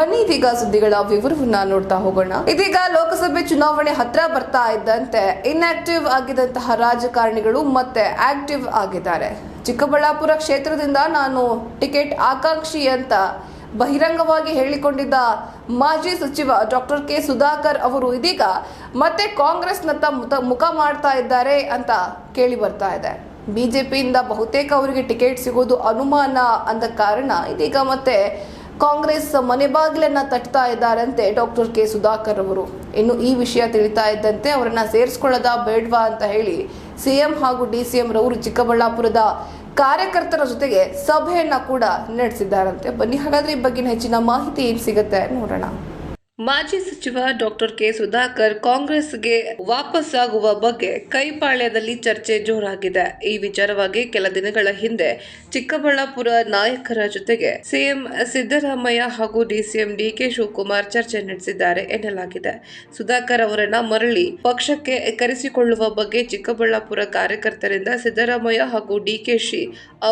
ಬನ್ನಿ ಇದೀಗ ಸುದ್ದಿಗಳ ವಿವರವನ್ನ ನೋಡ್ತಾ ಹೋಗೋಣ. ಇದೀಗ ಲೋಕಸಭೆ ಚುನಾವಣೆ ಹತ್ರ ಬರ್ತಾ ಇದ್ದಂತೆ ಇನ್ಆಕ್ಟಿವ್ ಆಗಿದ್ದಂತಹ ರಾಜಕಾರಣಿಗಳು ಮತ್ತೆ ಆಕ್ಟಿವ್ ಆಗಿದ್ದಾರೆ. ಚಿಕ್ಕಬಳ್ಳಾಪುರ ಕ್ಷೇತ್ರದಿಂದ ನಾನು ಟಿಕೆಟ್ ಆಕಾಂಕ್ಷಿ ಅಂತ ಬಹಿರಂಗವಾಗಿ ಹೇಳಿಕೊಂಡಿದ್ದ ಮಾಜಿ ಸಚಿವ ಡಾಕ್ಟರ್ ಕೆ ಸುಧಾಕರ್ ಅವರು ಇದೀಗ ಮತ್ತೆ ಕಾಂಗ್ರೆಸ್ನತ್ತ ಮುಖ ಮಾಡ್ತಾ ಇದ್ದಾರೆ ಅಂತ ಕೇಳಿ ಬರ್ತಾ ಇದೆ. ಬಿಜೆಪಿಯಿಂದ ಬಹುತೇಕ ಅವರಿಗೆ ಟಿಕೆಟ್ ಸಿಗೋದು ಅನುಮಾನ ಅಂದ ಕಾರಣ ಇದೀಗ ಮತ್ತೆ ಕಾಂಗ್ರೆಸ್ ಮನೆ ಬಾಗಿಲನ್ನ ತಟ್ತಾ ಇದ್ದಾರಂತೆ ಡಾಕ್ಟರ್ ಕೆ ಸುಧಾಕರ್ ಅವರು. ಇನ್ನು ಈ ವಿಷಯ ತಿಳಿತಾ ಇದ್ದಂತೆ ಅವರನ್ನ ಸೇರಿಸ್ಕೊಳ್ಳೋದಾ ಬೇಡ್ವಾ ಅಂತ ಹೇಳಿ ಸಿಎಂ ಹಾಗೂ ಡಿ ಸಿ ರವರು ಚಿಕ್ಕಬಳ್ಳಾಪುರದ ಕಾರ್ಯಕರ್ತರ ಜೊತೆಗೆ ಸಭೆಯನ್ನ ಕೂಡ ನಡೆಸಿದ್ದಾರಂತೆ. ಬನ್ನಿ, ಹಾಗಾದ್ರೆ ಈ ಬಗ್ಗೆ ಹೆಚ್ಚಿನ ಮಾಹಿತಿ ಏನ್ ಸಿಗುತ್ತೆ ನೋಡೋಣ. ಮಾಜಿ ಸಚಿವ ಡಾಕ್ಟರ್ ಕೆ ಸುಧಾಕರ್ ಕಾಂಗ್ರೆಸ್ಗೆ ವಾಪಸ್ಸಾಗುವ ಬಗ್ಗೆ ಕೈಪಾಳ್ಯದಲ್ಲಿ ಚರ್ಚೆ ಜೋರಾಗಿದೆ. ಈ ವಿಚಾರವಾಗಿ ಕೆಲ ದಿನಗಳ ಹಿಂದೆ ಚಿಕ್ಕಬಳ್ಳಾಪುರ ನಾಯಕರ ಜೊತೆಗೆ ಸಿಎಂ ಸಿದ್ದರಾಮಯ್ಯ ಹಾಗೂ ಡಿಸಿಎಂ ಡಿಕೆ ಶಿವಕುಮಾರ್ ಚರ್ಚೆ ನಡೆಸಿದ್ದಾರೆ ಎನ್ನಲಾಗಿದೆ. ಸುಧಾಕರ್ ಅವರನ್ನ ಮರಳಿ ಪಕ್ಷಕ್ಕೆ ಕರೆಸಿಕೊಳ್ಳುವ ಬಗ್ಗೆ ಚಿಕ್ಕಬಳ್ಳಾಪುರ ಕಾರ್ಯಕರ್ತರಿಂದ ಸಿದ್ದರಾಮಯ್ಯ ಹಾಗೂ ಡಿಕೆಶಿ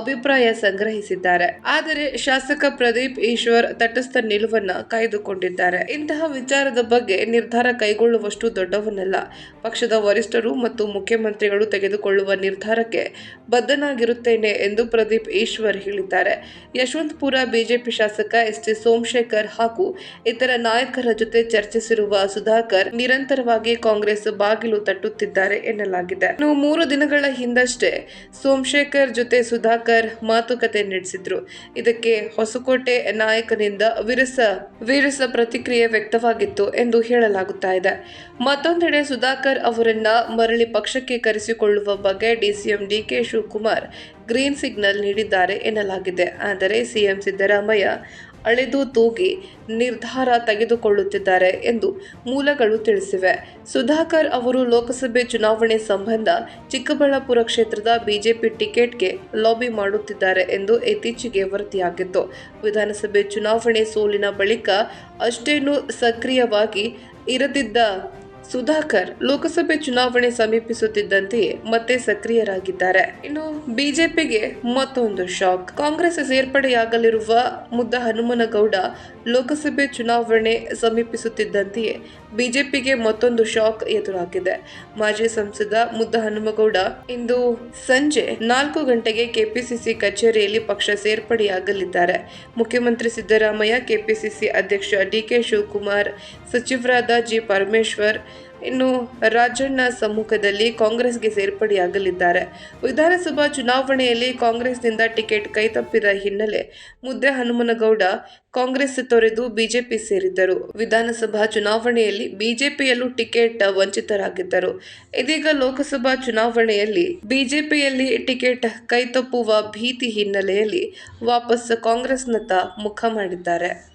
ಅಭಿಪ್ರಾಯ ಸಂಗ್ರಹಿಸಿದ್ದಾರೆ. ಆದರೆ ಶಾಸಕ ಪ್ರದೀಪ್ ಈಶ್ವರ್ ತಟಸ್ಥ ನಿಲುವನ್ನ ಕಾಯ್ದುಕೊಂಡಿದ್ದಾರೆ. ಇಂತಹ ವಿಚಾರದ ಬಗ್ಗೆ ನಿರ್ಧಾರ ಕೈಗೊಳ್ಳುವಷ್ಟು ದೊಡ್ಡವನಲ್ಲ. ಪಕ್ಷದ ವರಿಷ್ಠರು ಮತ್ತು ಮುಖ್ಯಮಂತ್ರಿಗಳು ತೆಗೆದುಕೊಳ್ಳುವ ನಿರ್ಧಾರಕ್ಕೆ ಬದ್ಧನಾಗಿರುತ್ತೇನೆ ಎಂದು ಪ್ರದೀಪ್ ಈಶ್ವರ್ ಹೇಳಿದ್ದಾರೆ. ಯಶವಂತಪುರ ಬಿಜೆಪಿ ಶಾಸಕ ಎಸ್ ಟಿ ಸೋಮಶೇಖರ್ ಹಾಗೂ ಇತರ ನಾಯಕರ ಜೊತೆ ಚರ್ಚಿಸಿರುವ ಸುಧಾಕರ್ ನಿರಂತರವಾಗಿ ಕಾಂಗ್ರೆಸ್ ಬಾಗಿಲು ತಟ್ಟುತ್ತಿದ್ದಾರೆ ಎನ್ನಲಾಗಿದೆ. ಇನ್ನು ಮೂರು ದಿನಗಳ ಹಿಂದಷ್ಟೇ ಸೋಮಶೇಖರ್ ಜೊತೆ ಸುಧಾಕರ್ ಮಾತುಕತೆ ನಡೆಸಿದ್ರು. ಇದಕ್ಕೆ ಹೊಸಕೋಟೆ ನಾಯಕನಿಂದ ವಿರಸ ವಿರಸ ಪ್ರತಿಕ್ರಿಯೆ ವ್ಯಕ್ತವಾಗಿತ್ತು ಎಂದು ಹೇಳಲಾಗುತ್ತಾ ಇದೆ. ಮತ್ತೊಂದೆಡೆ ಸುಧಾಕರ್ ಅವರನ್ನ ಮರಳಿ ಪಕ್ಷಕ್ಕೆ ಕರೆಸಿಕೊಳ್ಳುವ ಬಗ್ಗೆ DCM DK Shivakumar green signal ನೀಡಿದ್ದಾರೆ ಎನ್ನಲಾಗಿದೆ. ಆದರೆ ಸಿಎಂ ಸಿದ್ದರಾಮಯ್ಯ ಅಳೆದು ತೂಗಿ ನಿರ್ಧಾರ ತೆಗೆದುಕೊಳ್ಳುತ್ತಿದ್ದಾರೆ ಎಂದು ಮೂಲಗಳು ತಿಳಿಸಿವೆ. ಸುಧಾಕರ್ ಅವರು ಲೋಕಸಭೆ ಚುನಾವಣೆ ಸಂಬಂಧ ಚಿಕ್ಕಬಳ್ಳಾಪುರ ಕ್ಷೇತ್ರದ ಬಿಜೆಪಿ ಟಿಕೆಟ್ಗೆ ಲಾಬಿ ಮಾಡುತ್ತಿದ್ದಾರೆ ಎಂದು ಇತ್ತೀಚೆಗೆ ವರದಿಯಾಗಿತ್ತು. ವಿಧಾನಸಭೆ ಚುನಾವಣೆ ಸೋಲಿನ ಬಳಿಕ ಅಷ್ಟೇನೂ ಸಕ್ರಿಯವಾಗಿ ಇರದಿದ್ದ ಸುಧಾಕರ್ ಲೋಕಸಭೆ ಚುನಾವಣೆ ಸಮೀಪಿಸುತ್ತಿದ್ದಂತೆಯೇ ಮತ್ತೆ ಸಕ್ರಿಯರಾಗಿದ್ದಾರೆ. ಇನ್ನು ಬಿಜೆಪಿಗೆ ಮತ್ತೊಂದು ಶಾಕ್. ಕಾಂಗ್ರೆಸ್ ಸೇರ್ಪಡೆಯಾಗಲಿರುವ ಮುದ್ದ ಹನುಮನಗೌಡ ಲೋಕಸಭೆ ಚುನಾವಣೆ ಸಮೀಪಿಸುತ್ತಿದ್ದಂತೆಯೇ ಬಿಜೆಪಿಗೆ ಮತ್ತೊಂದು ಶಾಕ್ ಎದುರಾಗಿದೆ. ಮಾಜಿ ಸಂಸದ ಮುದ್ದ ಹನುಮಗೌಡ ಇಂದು ಸಂಜೆ ನಾಲ್ಕು ಗಂಟೆಗೆ ಕೆಪಿಸಿಸಿ ಕಚೇರಿಯಲ್ಲಿ ಪಕ್ಷ ಸೇರ್ಪಡೆಯಾಗಲಿದ್ದಾರೆ. ಮುಖ್ಯಮಂತ್ರಿ ಸಿದ್ದರಾಮಯ್ಯ, ಕೆಪಿಸಿಸಿ ಅಧ್ಯಕ್ಷ ಡಿಕೆ ಶಿವಕುಮಾರ್, ಸಚಿವರಾದ ಜಿ ಪರಮೇಶ್ವರ್ ಇನ್ನು ರಾಜಣ್ಣ ಸಮ್ಮುಖದಲ್ಲಿ ಕಾಂಗ್ರೆಸ್ಗೆ ಸೇರ್ಪಡೆಯಾಗಲಿದ್ದಾರೆ. ವಿಧಾನಸಭಾ ಚುನಾವಣೆಯಲ್ಲಿ ಕಾಂಗ್ರೆಸ್ನಿಂದ ಟಿಕೆಟ್ ಕೈತಪ್ಪಿದ ಹಿನ್ನೆಲೆ ಮುದ್ದೆ ಹನುಮನಗೌಡ ಕಾಂಗ್ರೆಸ್ ತೊರೆದು ಬಿಜೆಪಿ ಸೇರಿದ್ದರು. ವಿಧಾನಸಭಾ ಚುನಾವಣೆಯಲ್ಲಿ ಬಿಜೆಪಿಯಲ್ಲೂ ಟಿಕೆಟ್ ವಂಚಿತರಾಗಿದ್ದರು. ಇದೀಗ ಲೋಕಸಭಾ ಚುನಾವಣೆಯಲ್ಲಿ ಬಿಜೆಪಿಯಲ್ಲಿ ಟಿಕೆಟ್ ಕೈತಪ್ಪುವ ಭೀತಿ ಹಿನ್ನೆಲೆಯಲ್ಲಿ ವಾಪಸ್ ಕಾಂಗ್ರೆಸ್ನತ್ತ ಮುಖ ಮಾಡಿದ್ದಾರೆ.